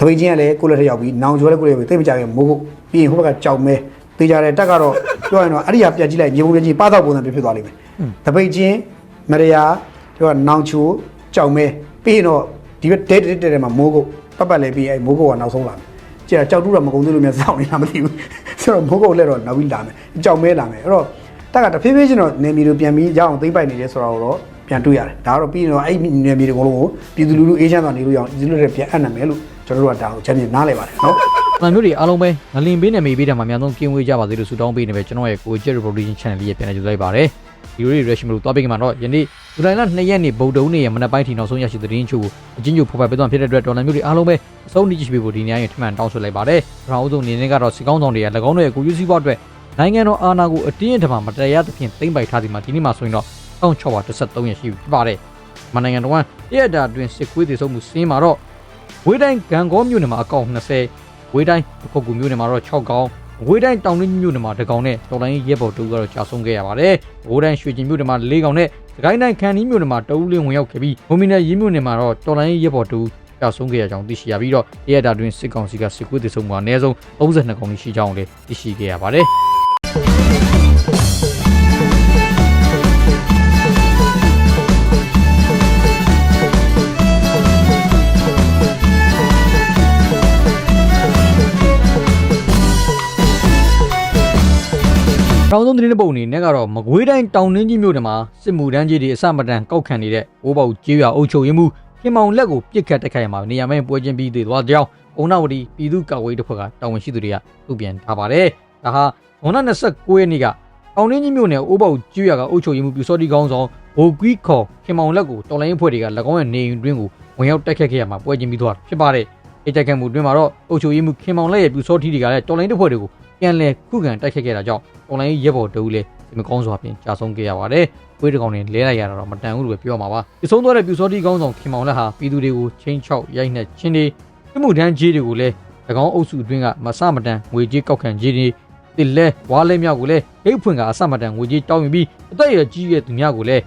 တပိတ်ချင်းကလည်းကိုယ့်လက်ထက်ရောက်ပြီးနောင်ကျော်လည်းကိုယ့်လက်ရောက်ပြီးတိတ်မကြခင်မိုးကုတ်ပြီးရင်ဟိုဘက်ကကြောက်မဲတေးကြတဲ့တက်ကတော့ပြောရင်တော့အဲ့ဒီဟာပြန်ကြည့်လိုက်မြေပုံပြန်ကြည့်ပါတော့ပုံစံဖြစ်ဖြစ်သွားလိမ့်မယ်တပိတ်ချင်းမရယာပြောကနောင်ချိုကြောက်မဲပြီးရင်တော့ဒီဘက်ဒိတ်ဒိတ်တဲမှာမိုးကုတ်ပတ်ပတ်လဲပြီးအဲ့မိုးကုတ်ကနောက်ဆုံးလာမယ်ကျန်ကြောက်တူးတော့မကုန်သေးလို့များစောင့်နေတာမသိဘူးဆိုတော့မိုးကုတ်လည်းတော့နောက်ပြီးလာမယ်ကြောက်မဲလာမယ်အဲ့တော့တက်ကတဖြည်းဖြည်းချင်းတော့နေမီတို့ပြန်ပြီးရအောင်သိမ့်ပိုက်နေတယ်ဆိုတော့ပြန်တွေ့ရတယ်ဒါကတော့ပြီးရင်တော့အဲ့နေမီတွေအကုန်လုံးကိုပြည်သူလူထုအေးချမ်းသာနေလို့ရအောင်ပြည်သူလူထုတွေပြန်အပ်နိုင်မယ်လို့ ကျွန်တော်တို့ကဒါကိုချက်မြင်နားလည်ပါတယ်နော်။နာမျိုးတွေအားလုံးပဲငလင်ပေးနဲ့မေးပေးတာမှာအများဆုံးကင်းဝေးကြပါစေလို့ဆုတောင်းပေးနေပဲကျွန်တော်ရဲ့ကိုကျက် revolution channel လေးရဲ့ပြန်လည်ကြိုလိုက်ပါတယ်။ဒီလိုတွေ reaction လို့တွားပေးကြမှာတော့ယနေ့ဇူလိုင်လ2ရက်နေ့ဗုဒ္ဓဦးနေ့ရဲ့မနက်ပိုင်းထိနောက်ဆုံးရရှိတဲ့သတင်းချို့ကိုအချင်းချင်းဖော်ပြပေးသွားဖြစ်တဲ့အတွက်ဒေါ်လာမျိုးတွေအားလုံးပဲအဆုံးထိကြည့်ပေးဖို့ဒီနေ့ရင်ထမှန်တောင်းဆိုလိုက်ပါတယ်။ပထမဦးဆုံးအနေနဲ့ကတော့စီကောင်းဆောင်တွေက၎င်းတို့ရဲ့ကိုယူစီဘွားအတွက်နိုင်ငံတော်အာဏာကိုအတင်းအဓမ္မမတရားသဖြင့်သိမ်းပိုက်ထားသည်မှာဒီနေ့မှဆိုရင်တော့1613ရက်ရှိပြီဖြစ်ပါတယ်။မနိုင်ငံတော်ကတရက်တာအတွင်းစစ်ကွေးသေးဆုံးမှုစင်းမှာတော့ ဝေးတိုင်းဂံကောမြို့နယ်မှာအကောင့်20ဝေးတိုင်းပခုတ်ကူမြို့နယ်မှာတော့6ကောင်ဝေးတိုင်းတောင်တွင်းမြို့နယ်မှာ2ကောင်နဲ့တော်လိုင်းရဲဘော်တူကတော့ကြာဆုံးခဲ့ရပါတယ်။ဝေးတိုင်းရွှေကျင်မြို့နယ်မှာ4ကောင်နဲ့စကိုင်းတိုင်းခန်နီးမြို့နယ်မှာတအူးလင်းဝင်ရောက်ခဲ့ပြီးမုံမီနယ်ရင်းမြို့နယ်မှာတော့တော်လိုင်းရဲဘော်တူကြာဆုံးခဲ့ရကြောင်းသိရှိရပြီးတော့တရက်တာအတွင်းစစ်ကောင်စီကစစ်ကွေးသေးဆုံးမှုအနည်းဆုံး32ကောင်ရှိကြောင်းလည်းသိရှိခဲ့ရပါတယ်။ တောင်ဆုံးသတင်းတစ်ပုဒ်အနေနဲ့ကတော့မကွေးတိုင်းတောင်နှင်းကြီးမြို့နယ်မှာစစ်မှုတန်းကြီးတွေအစမတန်ကောက်ခံနေတဲ့ဘိုးပေါက်ကျေးရွာအုပ်ချုပ်ရေးမှူးခင်မောင်လက်ကိုပြစ်ခတ်တိုက်ခိုက်ရမှာနေရာမဲပွဲချင်းပြီးသေးသွားကြောင်းအုံနာဝတီပြည်သူ့ကာကွယ်ရေးတပ်ဖွဲ့ကတာဝန်ရှိသူတွေကထုတ်ပြန်ထားပါတယ်။ဒါဟာဇွန်လ29ရက်နေ့ကတောင်နှင်းကြီးမြို့နယ်အိုးပေါက်ကျေးရွာကအုပ်ချုပ်ရေးမှူးပြူစောတိကောင်းဆောင်ဘိုကွီခေါ်ခင်မောင်လက်ကိုတော်လိုင်းအဖွဲ့တွေက၎င်းရဲ့နေအိမ်တွင်းကိုဝင်ရောက်တိုက်ခတ်ခဲ့ရမှာပွဲချင်းပြီးသွားတာဖြစ်ပါတယ်။အကြက်ခံမှုတွင်မှာတော့အုပ်ချုပ်ရေးမှူးခင်မောင်လက်ရဲ့ပြူစောတိတွေကလည်းတော်လိုင်းတပ်ဖွဲ့တွေကို ပြန်လည်ခုခံတိုက်ခတ်ခဲ့တာကြောင့်အွန်လိုင်းရဲဘော်တူလည်းဒီမကောင်းစွာဖြင့်ကြာဆုံးခဲ့ရပါတယ်။ဝေးတကောင်နဲ့လဲလိုက်ရတာတော့မတန်ဘူးလို့ပဲပြောမှာပါ။ဒီဆုံးသွားတဲ့ပြူစောတိကောင်းဆောင်ခင်မောင်လက်ဟာပြည်သူတွေကိုချင်းချောက်ရိုက်နှက်ခြင်းတွေပြမှုတန်းကြီးတွေကိုလည်း၎င်းအုပ်စုအတွင်းကမဆမတန်ငွေကြေးကောက်ခံခြင်းတွေတစ်လဲဝါလဲမြောက်ကိုလည်းဟိတ်ဖွင့်ကအဆမတန်ငွေကြေးတောင်းယူပြီးအသက်အရွယ်ကြီးရဲ့သူများကိုလည်း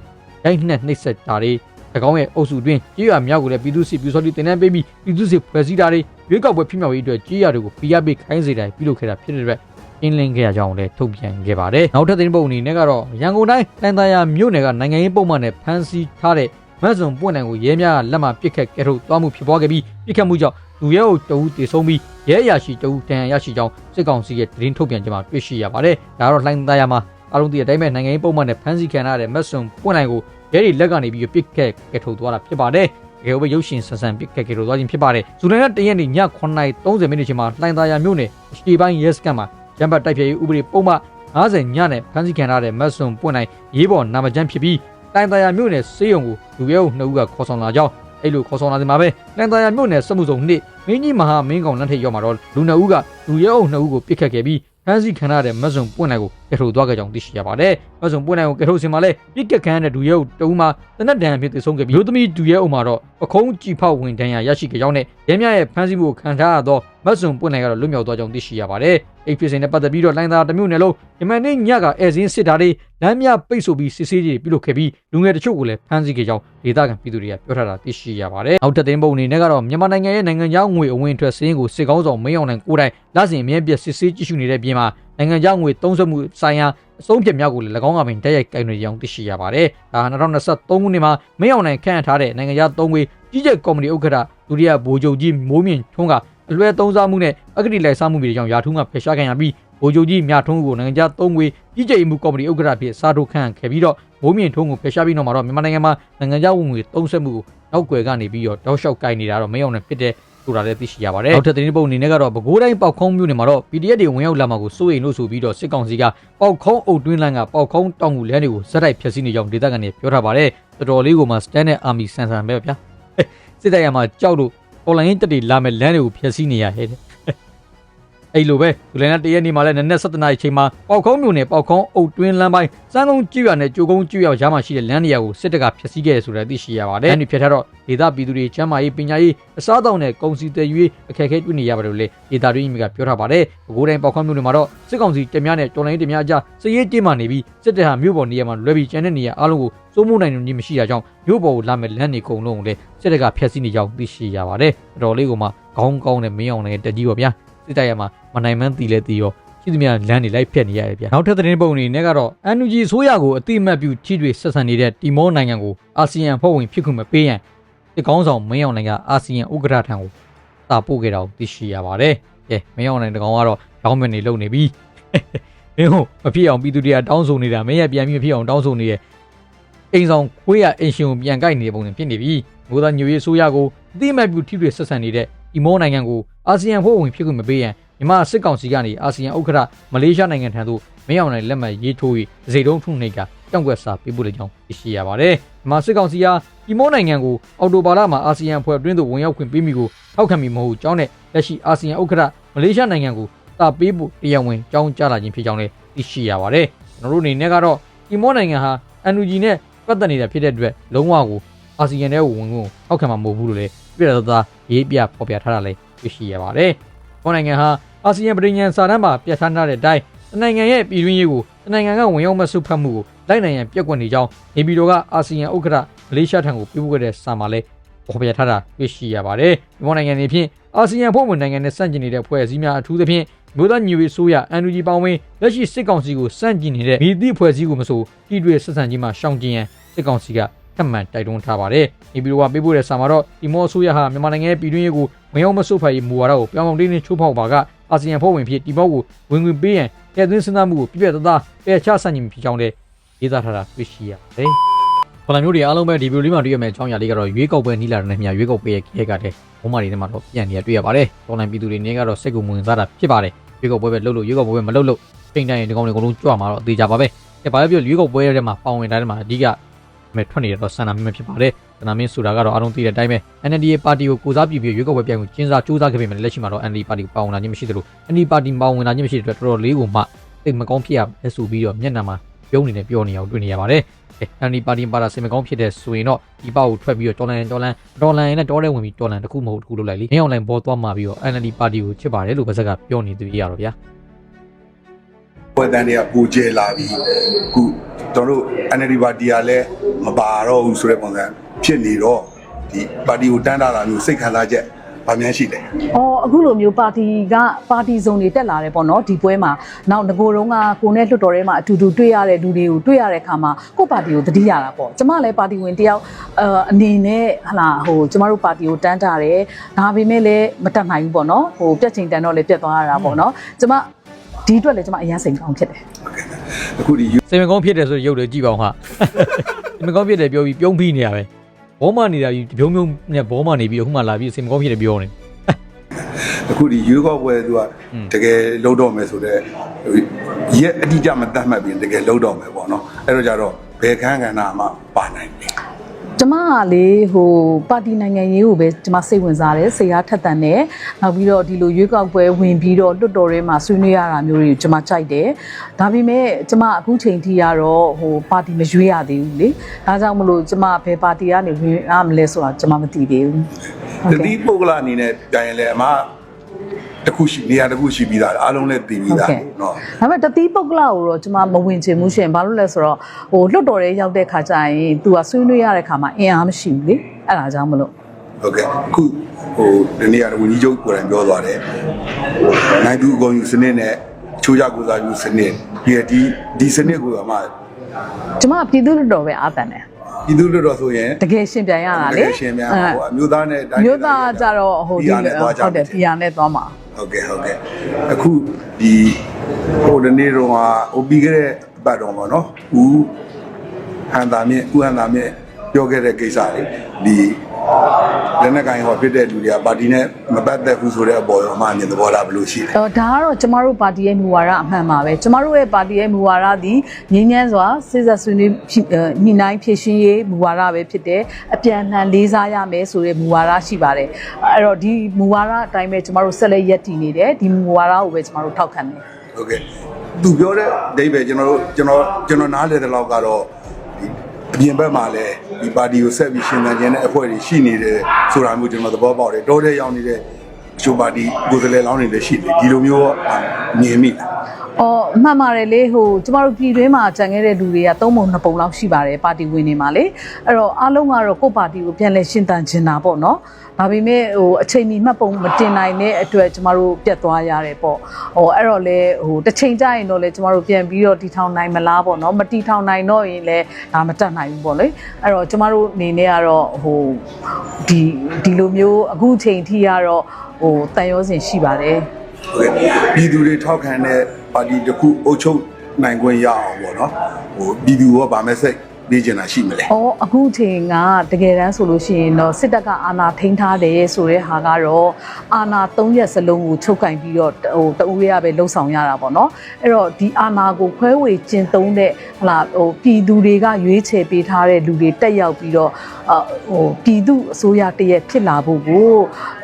ရိုက်နှက်နှိပ်စက်တာတွေ၎င်းရဲ့အုပ်စုအတွင်းကြေးရွာများကိုလည်းပြည်သူစစ်ပြူစောတိတင်နှံပေးပြီးပြည်သူစစ်ဖွဲ့စည်းတာတွေ ရွေးကောက်ပွဲဖြစ်မြောက်ရေးအတွက်ကြေးရွာတွေကိုဖိအားပေးခိုင်းစေတာပြုလုပ်ခဲ့တာဖြစ်တဲ့အတွက်အင်းလင်းခဲ့ရကြောင်းလည်းထုတ်ပြန်ခဲ့ပါတယ်။နောက်ထပ်သတင်းပုံအနေနဲ့ကတော့ရန်ကုန်တိုင်းတန်တရာမြို့နယ်ကနိုင်ငံရေးပုံမှန်နဲ့ဖမ်းဆီးထားတဲ့မတ်စုံပွင့်နိုင်ကိုရဲများကလက်မှပြစ်ခတ်ကဲထုတ်သွားမှုဖြစ်ပွားခဲ့ပြီးပြစ်ခတ်မှုကြောင့်လူရဲကိုတအူးတေဆုံးပြီးရဲအရာရှိတအူးတန်ရရှိကြောင်းစစ်ကောင်စီရဲ့သတင်းထုတ်ပြန်ချက်မှာတွေ့ရှိရပါတယ်။ဒါကတော့လှိုင်းတရာမှာအလုံးတည်းအတိုင်းပဲနိုင်ငံရေးပုံမှန်နဲ့ဖမ်းဆီးခံရတဲ့မတ်စုံပွင့်နိုင်ကိုရဲတွေလက်ကနေပြီးပြစ်ခတ်ကဲထုတ်သွားတာဖြစ်ပါတယ်။ တကယ်ပဲရုပ်ရှင်ဆန်ဆန်ပြစ်ခတ်ကဲထုတ်သွားခြင်းဖြစ်ပါတယ်။ဇူလိုင်လ1ရက်နေ့ည9:30မိနစ်ချိန်မှာလှိုင်းတရာမြို့နယ်အရှိပိုင်းရဲစခန်းမှာရန်ဘတ်တိုက်ဖြည့်ရေးဥပဒေပုံမှန်90ညနဲ့ဖမ်းဆီးခံရတဲ့မတ်ဆွန်ပွင့်နိုင်ရေးပေါ်နာမကျန်းဖြစ်ပြီးတိုင်တရာမြို့နယ်စေးရုံကိုလူရဲအုပ်နှစ်ဦးကခေါ်ဆောင်လာကြောင်းအဲ့လိုခေါ်ဆောင်လာတဲ့မှာပဲတိုင်တရာမြို့နယ်စမှုစုံနှစ်မင်းကြီးမဟာမင်းကောင်လမ်းထိပ်ရောက်မှာတော့လူနှစ်ဦးကလူရဲအုပ်နှစ်ဦးကိုပြစ်ခတ်ခဲ့ပြီး ဖမ်းဆီးခံရတဲ့မတ်ဆွန်ပွင့်နိုင်ကိုကဲထုတ်သွားခဲ့ကြောင်းသိရှိရပါတယ်မတ်ဆွန်ပွင့်နိုင်ကိုကဲထုတ်စင်မှာလဲပြစ်ခတ်ခံရတဲ့လူရဲအုပ်တဦးမှာတနက်တန်အဖြစ်သေဆုံးခဲ့ပြီးလူသမီးလူရဲအုပ်မှာတော့ပခုံးကြည်ဖောက်ဝင်တန်းရရရှိခဲ့ကြောင်းနဲ့ရဲများရဲ့ဖမ်းဆီးမှုကိုခံထားရသော မတ်ဆွန်ပွင့်နိုင်ကတော့လွတ်မြောက်သွားကြောင်းသိရှိရပါတယ်အိတ်ဖြစ်စဉ်နဲ့ပတ်သက်ပြီးတော့လိုင်းသားတစ်မျိုးနယ်လုံးယမန်နေ့ညကအဲဇင်းစစ်တာတွေလမ်းမြပိတ်ဆို့ပြီးစစ်ဆေးကြီးပြုလုပ်ခဲ့ပြီးလူငယ်တချို့ကိုလည်းဖမ်းဆီးခဲ့ကြောင်းဒေသခံပြည်သူတွေကပြောထားတာသိရှိရပါတယ်။နောက်ထပ်သတင်းပုံအနေနဲ့ကတော့မြန်မာနိုင်ငံရဲ့နိုင်ငံခြားငွေအဝင်အထွက်စည်းရင်းကိုစစ်ကောင်းဆောင်မင်းအောင်လှိုင်ကိုယ်တိုင်လစဉ်အမြဲပြည့်စစ်ဆေးကြည့်ရှုနေတဲ့ပြင်မှာနိုင်ငံခြားငွေသုံးစွဲမှုဆိုင်ရာအဆုံးဖြတ်များကိုလည်း၎င်းကပင်တိုက်ရိုက်ကင်တွေကြောင်းသိရှိရပါတယ်။ဒါ2023ခုနှစ်မှာမင်းအောင်လှိုင်ခန့်အပ်ထားတဲ့နိုင်ငံခြားသုံးငွေကြီးကြပ်ကော်မတီဥက္ကဋ္ဌဒုတိယဗိုလ်ချုပ်ကြီးမိုးမြင့်ထွန်းက အလွဲသုံးစားမှုနဲ့အဂတိလိုက်စားမှုတွေကြောင့်ယာထုံးကဖယ်ရှားခံရပြီးဗိုလ်ချုပ်ကြီးမြထွန်းကိုနိုင်ငံခြားသုံးငွေကြီးကြပ်မှုကော်မတီဥက္ကဋ္ဌဖြစ်စားထုတ်ခန့်ခဲ့ပြီးတော့မိုးမြင့်ထွန်းကိုဖယ်ရှားပြီးတော့မှတော့မြန်မာနိုင်ငံမှာနိုင်ငံခြားဝင်ငွေသုံးစွဲမှုကိုနောက်ွယ်ကနေပြီးတော့တောက်လျှောက်ကိုင်နေတာတော့မရောက်နဲ့ဖြစ်တဲ့ဆိုတာလည်းသိရှိရပါတယ်။နောက်ထပ်သတင်းပုံအနေနဲ့ကတော့ပဲခူးတိုင်းပေါက်ခုံးမြို့နယ်မှာတော့ PDF တွေဝင်ရောက်လာမှာကိုစိုးရိမ်လို့ဆိုပြီးတော့စစ်ကောင်စီကပေါက်ခုံးအုပ်တွင်းလန်းကပေါက်ခုံးတောင်ကူလမ်းတွေကိုဇက်တိုက်ဖျက်ဆီးနေကြောင်းဒေသခံတွေပြောထားပါတယ်။တော်တော်လေးကိုမှ stand နဲ့ army ဆန်ဆန်ပဲဗျာ။စစ်တပ်ရမှာကြောက်လို့ online တက်တွေလာမဲ့လမ်းတွေကိုဖျက်ဆီးနေရဟဲ့တဲ့။ အဲ့လိုပဲဇူလိုင်လတရက်နေ့မှာလည်းနနက်7:00နာရီချိန်မှာပေါက်ခုံးမြို့နယ်ပေါက်ခုံးအုပ်တွင်းလမ်းပိုင်းစမ်းကုန်းကျွရနဲ့ကြိုကုန်းကျွရကြားမှာရှိတဲ့လမ်းနေရာကိုစစ်တပ်ကဖျက်ဆီးခဲ့တယ်ဆိုတဲ့သိရှိရပါတယ်။အဲ့ဒီဖျက်ထားတော့ဒေသပြည်သူတွေချမ်းမာရေးပညာရေးအစားအသောက်နဲ့ကုန်စည်တဲ့ရွေးအခက်အခဲတွေ့နေရပါတယ်လို့လေဒေသတွင်းမိကပြောထားပါတယ်။ပဲခူးတိုင်းပေါက်ခုံးမြို့နယ်မှာတော့စစ်ကောင်စီတက်များနဲ့တော်လိုင်းတက်များအကြားစည်ရေးတင်းမာနေပြီးစစ်တပ်ဟာမြို့ပေါ်နေရာမှာလွယ်ပြီးကျန်တဲ့နေရာအားလုံးကိုစိုးမိုးနိုင်လို့မရှိတာကြောင့်မြို့ပေါ်ကိုလာမဲ့လမ်းတွေအကုန်လုံးကိုလည်းစစ်တပ်ကဖျက်ဆီးနေကြောင်းသိရှိရပါတယ်။တော်တော်လေးကိုမှခေါင်းကောင်းတဲ့မင်းအောင်လည်းတက်ကြီးပါဗျာစစ်တပ်ရမှာ မနိုင်မှန်းတီလဲတီရောရှိသမျှလမ်းတွေလိုက်ဖက်နေရတယ်ဗျာနောက်ထပ်သတင်းပုံအနေနဲ့ကတော့ NUG အစိုးရကိုအတိအမှတ်ပြုထိတွေ့ဆက်ဆံနေတဲ့တီမောနိုင်ငံကိုအာဆီယံဖွဲ့ဝင်ဖြစ်ခွင့်မပေးရန်စစ်ကောင်းဆောင်မင်းအောင်နိုင်ငံအာဆီယံဥက္ကဋ္ဌထံကိုစာပို့ခဲ့တာကိုသိရှိရပါတယ်ကဲမင်းအောင်နိုင်ငံတကောင်ကတော့ရောင်းမြနေလုံနေပြီမင်းတို့မဖြစ်အောင်ပြည်သူတွေကတောင်းဆိုနေတာမင်းရပြန်ပြီးမဖြစ်အောင်တောင်းဆိုနေရဲ့အိမ်ဆောင်ခွေးရအင်ရှင်ကိုပြန်ကြိုက်နေတဲ့ပုံစံဖြစ်နေပြီမိုးသားညိုရေးဆိုးရကိုအတိအမှတ်ပြုထိတွေ့ဆက်ဆံနေတဲ့ဒီမောနိုင်ငံကိုအာဆီယံဖွဲ့ဝင်ဖြစ်ခွင့်မပေးရန် မြန်မာစစ်ကောင်စီကနေအာဆီယံဥက္ကဋ္ဌမလေးရှားနိုင်ငံထံသို့မင်းအောင်နိုင်လက်မှတ်ရေးထိုးပြီးဒစိတုံးထုနှိတ်ကတောင့်ကွက်စာပေးပို့တဲ့ကြောင်းသိရှိရပါတယ်မြန်မာစစ်ကောင်စီဟာဒီမောနိုင်ငံကိုအော်တိုဘာလမှာအာဆီယံဖွဲ့အတွင်းသို့ဝင်ရောက်ခွင့်ပေးမိကိုထောက်ခံမိမဟုတ်ကြောင်းနဲ့လက်ရှိအာဆီယံဥက္ကဋ္ဌမလေးရှားနိုင်ငံကိုတာပေးဖို့တရားဝင်ကြောင်းကြားလာခြင်းဖြစ်ကြောင်းလည်းသိရှိရပါတယ်ကျွန်တော်တို့အနေနဲ့ကတော့ဒီမောနိုင်ငံဟာ NUG နဲ့ပတ်သက်နေတာဖြစ်တဲ့အတွက်လုံးဝကိုအာဆီယံထဲကိုဝင်ခွင့်ကိုထောက်ခံမှာမဟုတ်ဘူးလို့လည်းပြည့်တော်သားရေးပြဖော်ပြထားတာလည်းသိရှိရပါတယ်။ဒီနိုင်ငံဟာ အာဆီယံပြည်ညံစာတမ်းမှာပြဋ္ဌာန်းထားတဲ့အတိုင်းတနိုင်ငံရဲ့ပြည်တွင်းရေးကိုတနိုင်ငံကဝင်ရောက်မဆုတ်ဖတ်မှုကိုလိုက်နိုင်ရန်ပြက်ကွက်နေကြောင်းနေပြည်တော်ကအာဆီယံဥက္ကဋ္ဌမလေးရှားထံကိုပြုပို့ခဲ့တဲ့စာမှာလည်းဖော်ပြထားတာတွေ့ရှိရပါတယ်။ဒီနိုင်ငံတွေဖြင့်အာဆီယံဖွဲ့ဝင်နိုင်ငံနဲ့စန့်ကျင်နေတဲ့ဖွဲ့စည်းများအထူးသဖြင့်မြို့သားညူရီဆိုရ NUG ပေါင်းဝင်လက်ရှိစစ်ကောင်စီကိုစန့်ကျင်နေတဲ့မိသည့်ဖွဲ့စည်းကိုမဆိုတိတွေ့ဆက်ဆံခြင်းမှာရှောင်ကျဉ်ရန်စစ်ကောင်စီက ထပ်မံတိုက်တွန်းထားပါတယ်။ဒီဗီဒီယိုကပေးပို့တဲ့စာမှာတော့ဒီမောအစိုးရဟာမြန်မာနိုင်ငံရဲ့ပြည်တွင်းရေးကိုဝင်ရောက်မဆုတ်ဖက်ရေးမူဝါဒကိုပြောင်းပြောင်းတင်းတင်းချိုးဖောက်ပါကအာဆီယံဖွဲ့ဝင်ဖြစ်ဒီဘောက်ကိုဝင်ဝင်ပေးရန်ကဲသွင်းစဉ်းစားမှုကိုပြပြတသားပယ်ချဆန့်ကျင်ဖြစ်ကြောင်းလည်းရေးသားထားတာတွေ့ရှိရပါတယ်။ပလမျိုးတွေအားလုံးပဲဒီဗီဒီယိုလေးမှာတွေ့ရမယ့်အကြောင်းအရာလေးကတော့ရွေးကောက်ပွဲနီးလာတဲ့နေ့မြရွေးကောက်ပွဲရဲ့ခဲကတဲ့ဘုံမာတွေထဲမှာတော့ပြန်နေရတွေ့ရပါတယ်။တော်လိုင်းပြည်သူတွေနေကတော့စိတ်ကိုဝင်စားတာဖြစ်ပါတယ်။ရွေးကောက်ပွဲပဲလှုပ်လို့ရွေးကောက်ပွဲပဲမလှုပ်လို့ချိန်တိုင်းဒီကောင်တွေအကုန်လုံးကြွမှာတော့အသေးကြပါပဲ။ဒါပါပဲပြောရွေးကောက်ပွဲထဲမှာပါဝင်တိုင်းမှာအဓိက မဲ့ထွက်နေတော့ဆန္ဒမင်းဖြစ်ပါတယ်။ဆန္ဒမင်းဆိုတာကတော့အားလုံးသိတဲ့အတိုင်းပဲ NLD ပါတီကိုကိုစားပြုပြီးရွေးကောက်ပွဲပြိုင်ကိုကျင်းစားစူးစမ်းခဲ့ပေမဲ့လက်ရှိမှာတော့ NLD ပါတီကိုပါဝင်လာခြင်းမရှိသလို NLD ပါတီပါဝင်လာခြင်းမရှိတဲ့အတွက်တော်တော်လေးကိုမှသိမကောင်းဖြစ်ရလဲဆိုပြီးတော့မျက်နှာမှာပြုံးနေတယ်ပြောနေအောင်တွေ့နေရပါတယ်။ NLD ပါတီပါတာစိတ်မကောင်းဖြစ်တဲ့ဆိုရင်တော့ဒီပေါက်ကိုထွက်ပြီးတော့တော်လန်တော်လန်တော်လန်နဲ့တော်တဲ့ဝင်ပြီးတော်လန်တစ်ခုမဟုတ်တစ်ခုလုပ်လိုက်လေ။မင်းအွန်လိုင်းပေါ်သွားမှာပြီးတော့ NLD ပါတီကိုချစ်ပါတယ်လို့ပါဇက်ကပြောနေသူကြီးရတော့ဗျာပွဲတန်းတွေကပူကျဲလာပြီးခု ကျွန်တော်တို့ NLD ပါတီကလည်းမပါတော့ဘူးဆိုတဲ့ပုံစံဖြစ်နေတော့ဒီပါတီကိုတန်းတာတာမျိုးစိတ်ခံစားချက်ဗာများရှိတယ်။အော်အခုလိုမျိုးပါတီကပါတီစုံတွေတက်လာတယ်ပေါ့နော်ဒီပွဲမှာ။နောက်ငကိုယ်တုံးကကိုနဲ့လွတ်တော်ထဲမှာအတူတူတွေ့ရတဲ့လူတွေကိုတွေ့ရတဲ့အခါမှာကိုယ့်ပါတီကိုတတိရတာပေါ့။ကျမလည်းပါတီဝင်တယောက်အအနေနဲ့ဟလာဟိုကျမတို့ပါတီကိုတန်းတာတယ်။ဒါပေမဲ့လည်းမတက်နိုင်ဘူးပေါ့နော်။ဟိုပြက်ချိန်တန်တော့လည်းပြက်သွားရတာပေါ့နော်။ကျမဒီအတွက်လည်းကျမအရင်စိန်ကောင်းဖြစ်တယ် အခုဒီစိတ်မကောင်းဖြစ်တယ်ဆိုရင်ရုပ်တွေကြည့်ပါအောင်ဟာစိတ်မကောင်းဖြစ်တယ်ပြောပြီးပြုံးပြီးနေရပဲဘောမနေတာကြီးပြုံးပြုံးနဲ့ဘောမနေပြီးအခုမှလာပြီးစိတ်မကောင်းဖြစ်တယ်ပြောနေအခုဒီရွေးကောက်ပွဲသူကတကယ်လုံးတော့မယ်ဆိုတော့ရက်အတိအကျမတတ်မှတ်ပြီးတကယ်လုံးတော့မယ်ပေါ့နော်အဲ့တော့ကြတော့ဘယ်ခန်းကဏ္ဍမှပါနိုင်တယ်။ ကျမကလေဟိုပါတီနိုင်ငံရေးကိုပဲကျမစိတ်ဝင်စားတယ်စိတ်အားထက်သန်တယ်နောက်ပြီးတော့ဒီလိုရွေးကောက်ပွဲဝင်ပြီးတော့လွတ်တော်ထဲမှာဆွေးနွေးရတာမျိုးတွေကိုကျမကြိုက်တယ်ဒါပေမဲ့ကျမအခုချိန်ထိကတော့ဟိုပါတီမရွေးရသေးဘူးလေဒါကြောင့်မလို့ကျမဘယ်ပါတီကနေဝင်ရမလဲဆိုတာကျမမသိသေးဘူးဟုတ်တကဲ့တိပုဂ္ဂလအနေနဲ့တိုင်ရင်လည်းအမ တစ်ခုရှိနေရာတစ်ခုရှိပြီးသားအားလုံးလည်းသိပြီးသားเนาะ ဒါပေမဲ့တတိပုဂ္ဂလကိုတော့ကျမမဝင်ချင်ဘူးရှင်ဘာလို့လဲဆိုတော့ဟိုလွတ်တော်ထဲရောက်တဲ့ခါကျရင် तू ကဆွေးနွေးရတဲ့ခါမှာအင်အားမရှိဘူးလေအဲ့ဒါကြောင့်မလို့ ဟုတ်ကဲ့အခုဟိုဒီနေ့ကဝန်ကြီးချုပ်ကိုယ်တိုင်ပြောသွားတယ်နိုင်သူအကုန်ယူစနစ်နဲ့ချိုးရကိုစားယူစနစ်ဒီဒီဒီစနစ်ကိုအမှ ကျမကပြည်သူ့လွတ်တော်ပဲအားတန်တယ် ပြည်သူ့လွှတ်တော်ဆိုရင် တကယ်ရှင်ပြန်ရတာလေ တကယ်ရှင်ပြန်ဟိုအမျိုးသားနဲ့တိုင်း မြို့သားကြတော့ဟိုဒီ နဲ့သွားကြ ဟုတ်တယ်ပြည်ရနဲ့သွားမှာ ဟုတ်ကဲ့ဟုတ်ကဲ့အခုဒီဟိုဒီနေ့တော့ဟိုပြီးခဲ့တဲ့ပတ်တော့ဗောနော်ဦးဟန်တာမြင့်ဦးဟန်တာမြင့်ပြောခဲ့တဲ့ကိစ္စလေဒီ လက်နက်ကိုင်ဟောဖြစ်တဲ့လူတွေကပါတီနဲ့မပတ်သက်ဘူးဆိုတဲ့အပေါ်ရောအမှအမြင်သဘောထားဘယ်လိုရှိလဲအော်ဒါကတော့ကျမတို့ပါတီရဲ့မူဝါဒအမှန်ပါပဲကျမတို့ရဲ့ပါတီရဲ့မူဝါဒသည်ငြင်းငန်းစွာစစ်ဆက်ဆွေးနွေးဖြစ်အဲညှိနှိုင်းဖြည့်ရှင်းရေးမူဝါဒပဲဖြစ်တယ်အပြန်အလှန်လေးစားရမယ်ဆိုတဲ့မူဝါဒရှိပါတယ်အဲ့တော့ဒီမူဝါဒအတိုင်းပဲကျမတို့ဆက်လက်ရည်တည်နေတယ်ဒီမူဝါဒကိုပဲကျမတို့ထောက်ခံတယ်ဟုတ်ကဲ့သူပြောတဲ့ဒိဗေကျွန်တော်တို့ကျွန်တော်ကျွန်တော်နားလည်တဲ့လောက်ကတော့ဒီ အပြင်ဘက်မှာလည်းဒီပါတီကိုဆက်ပြီးရှင်သန်ခြင်းတဲ့အဖွဲ့တွေရှိနေတယ်ဆိုတာမျိုးကျွန်တော်သဘောပေါက်တယ်တောထဲရောက်နေတဲ့ ချိုးပါတီကိုယ်စားလှယ်လောင်းတွေလည်းရှိတယ်ဒီလိုမျိုးကမြင်မိလားအော်မှန်ပါတယ်လေဟိုကျမတို့ပြည်တွင်းမှာကြံခဲ့တဲ့လူတွေကသုံးပုံနှစ်ပုံလောက်ရှိပါတယ်ပါတီဝင်တွေမှာလေအဲ့တော့အားလုံးကတော့ကိုယ့်ပါတီကိုပြန်လဲရှင်းတန်ချင်တာပေါ့နော်ဒါပေမဲ့ဟိုအချိန်မီမှတ်ပုံမတင်နိုင်တဲ့အတွက်ကျမတို့ပြတ်သွားရတယ်ပေါ့ဟိုအဲ့တော့လေဟိုတစ်ချိန်ကျရင်တော့လေကျမတို့ပြန်ပြီးတော့တီထောင်နိုင်မလားပေါ့နော်မတီထောင်နိုင်တော့ရင်လည်းဒါမတက်နိုင်ဘူးပေါ့လေအဲ့တော့ကျမတို့အနေနဲ့ကတော့ဟိုဒီဒီလိုမျိုးအခုချိန်ထိကတော့ ဟိုတန်ရောစင်ရှိပါတယ်ဟုတ်ကဲ့ပြည်သူတွေထောက်ခံတဲ့ပါတီတစ်ခုအုပ်ချုပ်နိုင်ခွင့်ရအောင်ပေါ့နော်ဟိုပြည်သူရောဗာမဲစိတ် ပေးချင်တာရှိမလဲ။အော်အခုချိန်ကတကယ်တမ်းဆိုလို့ရှိရင်တော့စစ်တပ်ကအာဏာထိန်းထားတယ်ဆိုတဲ့ဟာကတော့အာဏာ၃ရက်စလုံးကိုချုပ်ကင်ပြီးတော့ဟိုတူရရပဲလှုပ်ဆောင်ရတာပေါ့နော်။အဲ့တော့ဒီအာဏာကိုခွဲဝေကျင့်သုံးတဲ့ဟလာဟိုပြည်သူတွေကရွေးချယ်ပေးထားတဲ့လူတွေတက်ရောက်ပြီးတော့အဟိုပြည်သူအစိုးရတရက်ဖြစ်လာဖို့ကို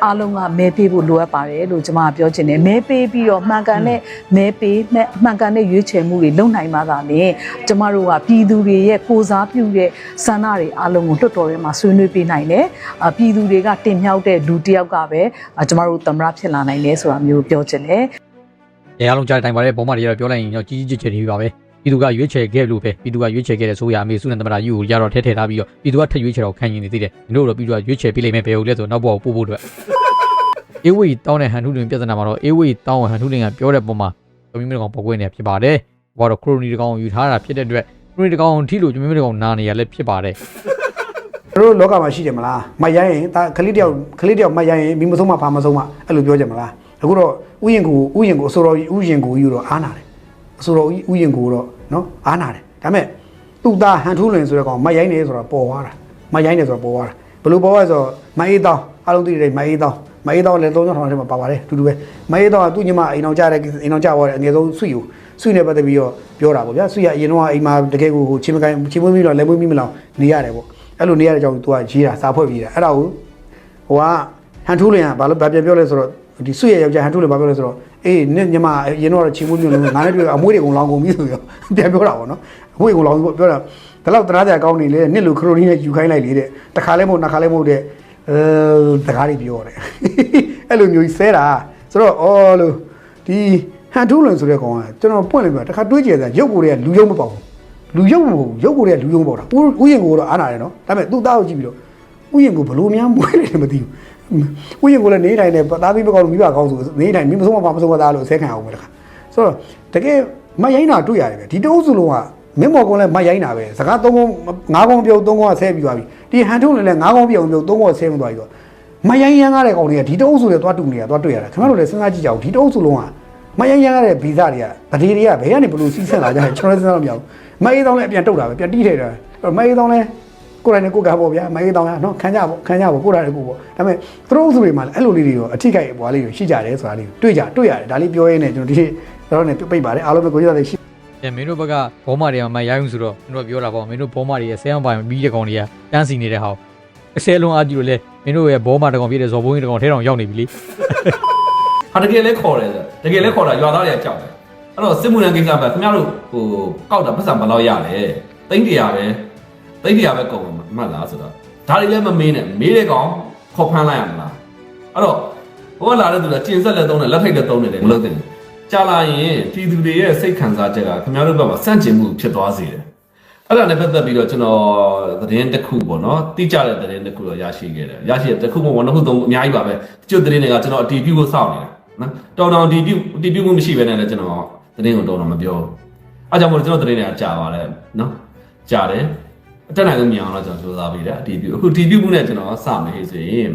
အားလုံးကမဲပေးဖို့လိုအပ်ပါတယ်လို့ကျွန်မကပြောချင်တယ်။မဲပေးပြီးတော့မှန်ကန်တဲ့မဲပေးမဲ့မှန်ကန်တဲ့ရွေးချယ်မှုတွေလုပ်နိုင်မှသာလေကျမတို့ကပြည်သူတွေရဲ့ကိုစားပြုတဲ့ဆန္ဒတွေအားလုံးကိုလွတ်တော်ထဲမှာဆွေးနွေးပေးနိုင်တယ်။အပြည်သူတွေကတင်မြှောက်တဲ့လူတစ်ယောက်ကပဲအကျမတို့သမရဖြစ်လာနိုင်တယ်ဆိုတာမျိုးပြောချင်တယ်။အဲအားလုံးကြားတဲ့အတိုင်းပါပဲဘောမတွေကတော့ပြောလိုက်ရင်တော့ကြီးကြီးကျယ်ကျယ်တွေပါပဲပြည်သူကရွေးချယ်ခဲ့လို့ပဲပြည်သူကရွေးချယ်ခဲ့တဲ့ဆိုရအမေစုနဲ့သမ္မတကြီးကိုရတော့ထဲထည့်ထားပြီးတော့ပြည်သူကထက်ရွေးချယ်တော့ခံရင်နေသေးတယ်မင်းတို့တော့ပြည်သူကရွေးချယ်ပေးလိုက်မယ်ဘယ်လိုလဲဆိုတော့နောက်ဘောကိုပို့ဖို့အတွက်အေးဝေးတောင်းတဲ့ဟန်ထုလင်ပြဿနာမှာတော့အေးဝေးတောင်းဟန်ထုလင်ကပြောတဲ့ပုံမှာကျွန်မတို့ကောင်ပေါ်ကွေးနေဖြစ်ပါတယ်ဟိုကတော့ခရိုနီတကောင်ယူထားတာဖြစ်တဲ့အတွက် ခရိုနီတကောင်ထိလို့ကျွန်မတို့ကောင်နာနေရလဲဖြစ်ပါတယ်တို့လောကမှာရှိတယ်မလားမရိုင်းရင်ဒါခလေးတယောက်ခလေးတယောက်မရိုင်းရင်မိမဆုံးမဖာမဆုံးမအဲ့လိုပြောကြမလားအခုတော့ဥယျင်ကိုဥယျင်ကိုအစိုးရဥယျင်ကိုယူတော့အားနာတယ်အစိုးရဥယျင်ကိုတော့နော်အားနာတယ်ဒါပေမဲ့သူ့သားဟန်ထူးလွင်ဆိုတဲ့ကောင်မရိုင်းနေဆိုတော့ပေါ်သွားတာမရိုင်းနေဆိုတော့ပေါ်သွားတာဘယ်လိုပေါ်သွားဆိုတော့မအေးတောင်းအားလုံးသိတယ်မအေးတောင်းမအေးတောင်းလည်းသုံးချောင်းထောင်ထဲမှာပါပါတယ်အတူတူပဲမအေးတောင်းကသူ့ညီမအိမ်အောင်ကြတဲ့အိမ်အောင်ကြသွားတဲ့အငယ်ဆုံးဆွေကို ဆွေနဲ့ပတ်သက်ပြီးတော့ပြောတာပေါ့ဗျာဆွေကအရင်တော့အိမ်မှာတကယ်ကိုဟိုချင်းမကိုင်းချင်းမွေးပြီးတော့လက်မွေးပြီးမလောက်နေရတယ်ပေါ့အဲ့လိုနေရတဲ့ကြောင့် तू ကရေးတာစာဖွဲ့ပြီးတာအဲ့ဒါကိုဟိုကဟန်ထူးလင်ကဘာလို့ဘာပြန်ပြောလဲဆိုတော့ဒီဆွေရဲ့ယောက်ျားဟန်ထူးလင်ဘာပြောလဲဆိုတော့အေးနင့်ညီမရင်တော့ချီမွေးမျိုးလုံးငါနဲ့တွေ့အမွေးတွေကုန်လောင်ကုန်ပြီဆိုပြီးတော့ပြန်ပြောတာပေါ့နော်အမွေးကုန်လောင်ပြီပေါ့ပြောတာဒါတော့တရားစရာကောင်းနေလေနှစ်လူခရိုနီနဲ့ယူခိုင်းလိုက်လေတဲ့တခါလဲမဟုတ်နှစ်ခါလဲမဟုတ်တဲ့အဲတကားတွေပြောတယ်အဲ့လိုမျိုးကြီးဆဲတာဆိုတော့အော်လို့ဒီ ဟန်ထူးလင်ဆိုတဲ့ကောင်ကကျွန်တော်ပွင့်လိုက်ပြတခါတွေးကြည့်တယ်ရုပ်ကိုယ်တွေကလူယုံမပေါဘူးလူရုပ်မဟုတ်ဘူးရုပ်ကိုယ်တွေကလူယုံပေါ့တာဥဥယျင်ကိုတော့အားနာတယ်နော်ဒါပေမဲ့သူ့သားကိုကြည့်ပြီးတော့ဥယျင်ကိုဘလို့များမွေးတယ်မသိဘူးဥယျင်ကိုလည်းနေတိုင်းနဲ့သားသမီးမကောင်းလို့မိဘကောင်းဆိုနေတိုင်းမိမဆုံးမပါမဆုံးမသားလို့ဆဲခံအောင်ပဲတခါဆိုတော့တကယ်မရိုင်းတာတွေ့ရတယ်ပဲဒီတအုပ်စုလုံးကမင်းမော်ကုန်းလည်းမရိုင်းတာပဲစကားသုံးကုန်းငါးကုန်းပြုတ်သုံးကုန်းကဆဲပြီးသွားပြီဒီဟန်ထုံးလည်းငါးကုန်းပြုတ်ပြုတ်သုံးကုန်းကဆဲမသွားပြီတော့မရိုင်းရမ်းကားတဲ့ကောင်တွေကဒီတအုပ်စုတွေသွားတူနေတာသွားတွေ့ရတယ်ခင်ဗျားတို့လည်းစဉ်းစားကြည့်ကြအောင်ဒီတအုပ်စုလုံးက မယန်းရမ်းရတဲ့ဗီဇတွေကဗဒေတွေကဘယ်ကနေဘလို့စီးဆက်လာကြလဲကျွန်တော်လည်းစဉ်းစားလို့မရဘူးမအေးတောင်းလည်းအပြန်တုတ်တာပဲပြန်တီးထဲတာအဲ့မအေးတောင်းလည်းကိုယ်တိုင်နဲ့ကိုယ်ကပေါ့ဗျာမအေးတောင်းရနော်ခံကြပေါ့ခံကြပေါ့ကိုယ်တိုင်နဲ့ကိုယ်ပေါ့ဒါပေမဲ့သူတို့စုတွေမှာလည်းအဲ့လိုလေးတွေရောအထိကိဘွားလေးတွေရှိကြတယ်ဆိုတာလေးတွေ့ကြတွေ့ရတယ်ဒါလေးပြောရင်းနဲ့ကျွန်တော်ဒီတော့နဲ့ပြိတ်ပါတယ်အားလုံးပဲကိုကြီးသားတွေရှိ။အဲမင်းတို့ဘက်ကဘောမတွေကမရိုင်းဘူးဆိုတော့မင်းတို့ကပြောတာပေါ့မင်းတို့ဘောမတွေရဲ့ဆဲအောင်ပိုင်ပြီးတဲ့ကောင်တွေကတန်းစီနေတဲ့ဟာကိုအစဲလုံးအားကြည့်လို့လေမင်းတို့ရဲ့ဘောမတကောင်ပြည့်တဲ့ဇော်ဘုန်းကြီးတကောင်ထဲတောင်ရောက်နေပြီလေ ဟာတကယ်လဲခေါ်တယ်ဆိုတကယ်လဲခေါ်တာရွာသားတွေကကြောက်တယ်အဲ့တော့စစ်မှုရန်ကိစ္စပဲခင်ဗျားတို့ဟိုကောက်တာပတ်စံဘယ်လောက်ရလဲသိန်းတရာပဲသိန်းတရာပဲကုန်မှာမှတ်လားဆိုတော့ဒါတွေလည်းမမေးနဲ့မေးတဲ့ကောင်ခေါ်ဖမ်းလိုက်ရမလားအဲ့တော့ဟိုကလာတဲ့သူကကျင်ဆက်လက်သုံးတယ်လက်ထိတ်လက်သုံးတယ်မလုပ်သင့်ဘူးကြာလာရင်ပြည်သူတွေရဲ့စိတ်ခံစားချက်ကခင်ဗျားတို့ဘက်မှာစန့်ကျင်မှုဖြစ်သွားစေတယ်အဲ့ဒါနဲ့ပတ်သက်ပြီးတော့ကျွန်တော်သတင်းတစ်ခုပေါ့နော်တိကျတဲ့သတင်းတစ်ခုတော့ရရှိခဲ့တယ်ရရှိတဲ့တစ်ခုမှမဟုတ်နှစ်ခုသုံးခုအများကြီးပါပဲကျွတ်သတင်းတွေကကျွန်တော်အတီးပြုဖို့စောင့်နေတာ နော်တော်တော်အတီးပြုအတီးပြုမှုမရှိဘဲနဲ့လည်းကျွန်တော်သတင်းကိုတော်တော်မပြောဘူးအားကြောင့်မို့လို့ကျွန်တော်သတင်းတွေကကြာပါတယ်နော်ကြာတယ်အတက်နိုင်ဆုံးမြန်အောင်တော့ကျွန်တော်စူးစမ်းပေးတယ်အတီးပြုအခုတီးပြုမှုနဲ့ကျွန်တော်စမယ်ဆိုရင်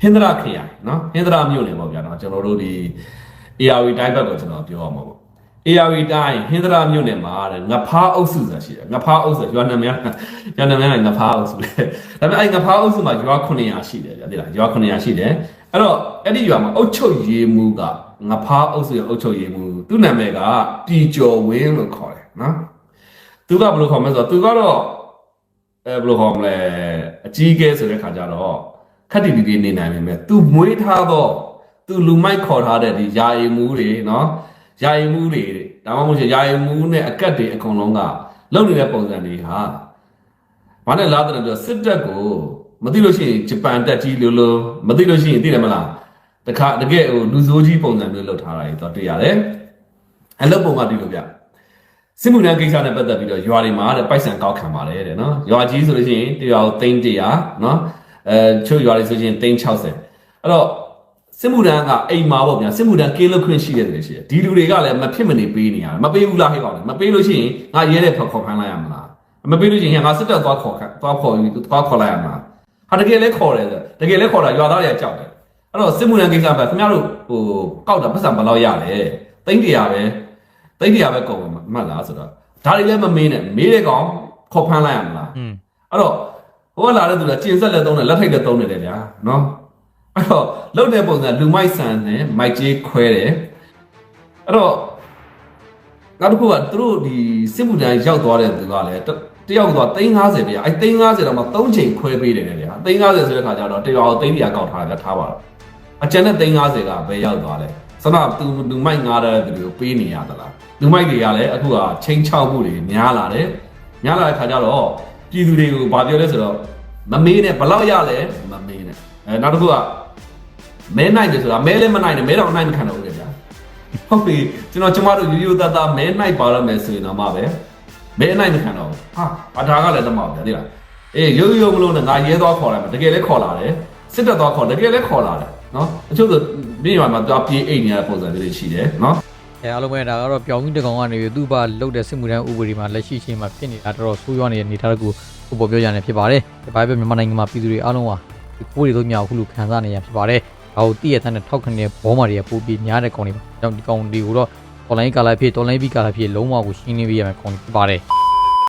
ဟင်္ဒရာခရိုင်နော်ဟင်္ဒရာမြို့နယ်ပေါ့ဗျာနော်ကျွန်တော်တို့ဒီ ARV တိုင်းဘက်ကိုကျွန်တော်ပြောရမှာပေါ့ ARV တိုင်းဟင်္ဒရာမြို့နယ်မှာတဲ့ငဖားအုပ်စုဆိုတာရှိတယ်ငဖားအုပ်စုရွာနာမည်ရွာနာမည်ကငဖားအုပ်စုလေဒါပေမဲ့အဲ့ငဖားအုပ်စုမှာရွာ900ရှိတယ်ဗျာသိလားရွာ900ရှိတယ် အဲ့တော့အဲ့ဒီရွာမှာအုပ်ချုပ်ရေးမှုကငဖားအုပ်စုရဲ့အုပ်ချုပ်ရေးမှုသူ့နာမည်ကပြည်ကျော်ဝင်းလို့ခေါ်တယ်နော်သူကဘယ်လိုခေါ်မလဲဆိုတော့သူကတော့အဲဘယ်လိုခေါ်မလဲအကြီးကဲဆိုတဲ့ခါကျတော့ခက်တီတီလေးနေနိုင်ပေမဲ့သူမွေးထားတော့သူလူမိုက်ခေါ်ထားတဲ့ဒီယာယီမှုတွေနော်ယာယီမှုတွေဒါမှမဟုတ်ရှင်ယာယီမှုနဲ့အကတ်တွေအကုန်လုံးကလုံနေတဲ့ပုံစံတွေဟာဘာနဲ့လားတဲ့ပြောစစ်တပ်ကို မသိလို့ရှိရင်ဂျပန်တက်ကြီးလို့လို့မသိလို့ရှိရင်သိတယ်မလားတတခါတကယ်ဟိုလူစိုးကြီးပုံစံမျိုးလုပ်ထားတာတွေတော့တွေ့ရတယ်အလုပ်ပုံကတွေ့လို့ဗျစစ်မှုထမ်းကိစ္စနဲ့ပတ်သက်ပြီးတော့ရွာတွေမှာတဲ့ပိုက်ဆံကောက်ခံပါတယ်တဲ့နော်ရွာကြီးဆိုလို့ရှိရင်တရားသိန်း100နော်အဲချို့ရွာတွေဆိုရင်သိန်း60အဲ့တော့စစ်မှုထမ်းကအိမ်မှာပေါ့ဗျာစစ်မှုထမ်းကင်းလွတ်ခွင့်ရှိတဲ့လူတွေရှိတယ်ဒီလူတွေကလည်းမဖြစ်မနေပေးနေရတယ်မပေးဘူးလားဟဲ့ကောင်လေမပေးလို့ရှိရင်ငါရဲတဲ့ဖောက်ခေါ်ခိုင်းလိုက်ရမလားမပေးလို့ရှိရင်ငါစစ်တပ်သွားခေါ်ခိုင်းသွားခေါ်ယူသွားခေါ်လိုက်ရမလား ဟာတကယ်လဲခေါ်တယ်ဆိုတကယ်လဲခေါ်တာရွာသားတွေကကြောက်တယ်အဲ့တော့စစ်မှုထမ်းကိစ္စပဲခင်ဗျားတို့ဟိုကောက်တာပတ်စံဘယ်လောက်ရလဲသိန်း100ပဲသိန်း100ပဲကုန်မှာမှတ်လားဆိုတော့ဒါတွေလည်းမမေးနဲ့မေးတဲ့ကောင်ခေါ်ဖမ်းလိုက်ရမလားอืมအဲ့တော့ဟိုကလာတဲ့သူကကျင်ဆက်လက်သုံးတယ်လက်ထိုက်လက်သုံးနေတယ်ဗျာနော်အဲ့တော့လုတ်တဲ့ပုံစံလူမိုက်ဆန်နဲ့မိုက်ကြီးခွဲတယ်အဲ့တော့နောက်တစ်ခုကသူတို့ဒီစစ်မှုထမ်းရောက်သွားတဲ့သူကလည်း တယောက်သွား350ပြအဲ့350တော့မှ3ချိန်ခွဲပေးတယ်ဗျာ350ဆိုတဲ့ခါကျတော့တယောက်300ကောက်ထားတယ်ထားပါတော့အကျန်တဲ့350ကဘယ်ရောက်သွားလဲစနသူလူမိုက်ငားတဲ့သူတွေကိုပေးနေရသလားလူမိုက်တွေကလည်းအခုကချင်းချောက်မှုတွေများလာတယ်များလာတဲ့ခါကျတော့ပြည်သူတွေကိုဗာပြောလဲဆိုတော့မမေးနဲ့ဘလောက်ရလဲမမေးနဲ့အဲနောက်တစ်ခုကမဲနိုင်တယ်ဆိုတာမဲလည်းမနိုင်နဲ့မဲတော့နိုင်မခံတော့ဘူးလေဗျာဟုတ်ပြီကျွန်တော်ကျမတို့ယူယူတတ်တာမဲနိုင်ပါတော့မယ်ဆိုရင်တော့မှပဲ မဲနိုင်မခံတော့ဘူးဟာအထာကလည်းတမောက်ဗျာဒီလားအေးရိုးရိုးမလို့နဲ့ငါရဲသွားခေါ်လိုက်မှာတကယ်လည်းခေါ်လာတယ်စစ်တပ်သွားခေါ်တကယ်လည်းခေါ်လာတယ်နော်အချို့ဆိုပြည်ရွာမှာသွားပြေးအိတ်နေတဲ့ပုံစံလေးတွေရှိတယ်နော်အဲအားလုံးပဲဒါကတော့ပြောင်းကြီးတကောင်ကနေသူ့ဘာလုတ်တဲ့စစ်မှုထမ်းဥပဒေမှာလက်ရှိချင်းမှာဖြစ်နေတာတော်တော်ဆိုးရွားနေတဲ့အနေအထားတစ်ခုကိုပေါ်ပြောကြနေဖြစ်ပါတယ်ဒီပိုင်းပဲမြန်မာနိုင်ငံမှာပြည်သူတွေအားလုံးဟာဒီကိုယ်တွေတို့မြောက်ခုလိုခံစားနေရဖြစ်ပါတယ်ဒါကိုတည့်ရတဲ့ထောက်ခံတဲ့ဘောမာတွေကပိုပြီးများတဲ့ကောင်တွေပါကြောင့်ဒီကောင်တွေကိုတော့ online ကာလာဖြစ် online ဘီကာလာဖြစ်လုံးဝကိုရှင်းလင်းပေးရမယ်ကောင်တွေဖြစ်ပါတယ်